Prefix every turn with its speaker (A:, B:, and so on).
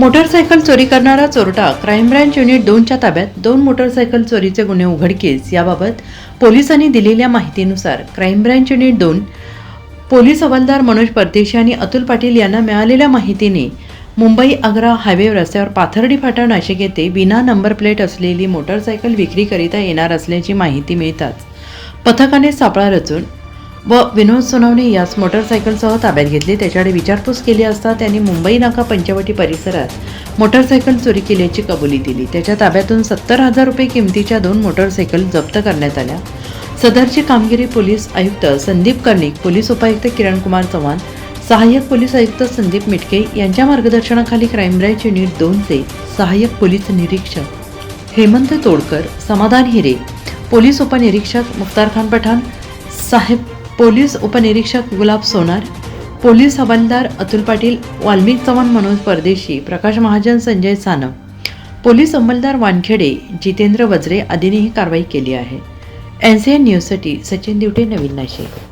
A: Motorcycle चोरी करणारा चोरटा crime branch unit दोनच्या ताब्यात दोन मोटरसायकल चोरीचे गुन्हे उघडकीस याबाबत पोलिसांनी दिलेल्या माहितीनुसार क्राईम ब्रँच युनिट दोन पोलीस हवालदार मनोज परदेशी आणि अतुल पाटील यांना मिळालेल्या माहितीने मुंबई आग्रा हायवे रस्त्यावर पाथर्डी फाटा नाशिक येथे विना नंबर प्लेट असलेली मोटरसायकल विक्रीकरिता येणार असल्याची माहिती मिळताच पथकाने सापळा रचून व विनोद सोनवणे यास मोटरसायकलसह ताब्यात घेतले. त्याच्याकडे विचारपूस केली असता त्यांनी मुंबई नाका पंचवटी परिसरात मोटरसायकल चोरी केल्याची कबुली दिली. त्याच्या ताब्यातून सत्तर हजार रुपये किमतीच्या दोन मोटरसायकल जप्त करण्यात आल्या. सदरची कामगिरी पोलीस आयुक्त संदीप कर्णिक पोलीस उपायुक्त किरण कुमार चव्हाण सहाय्यक पोलीस आयुक्त संदीप मिटके यांच्या मार्गदर्शनाखाली क्राईम ब्रँच युनिट दोनचे सहाय्यक पोलीस निरीक्षक हेमंत तोडकर समाधान हिरे पोलीस उपनिरीक्षक मुख्तार खान पठाण साहेब पोलीस उपनिरीक्षक गुलाब सोनार पोलीस हवालदार अतुल पाटील वाल्मिक चव्हाण मनोज परदेशी प्रकाश महाजन संजय सानव पोलीस अंमलदार वानखेडे जितेंद्र वज्रे आदींनी ही कारवाई केली आहे. एन सी एन न्यूजसाठी सचिन दिवटे नवीन नाशिक.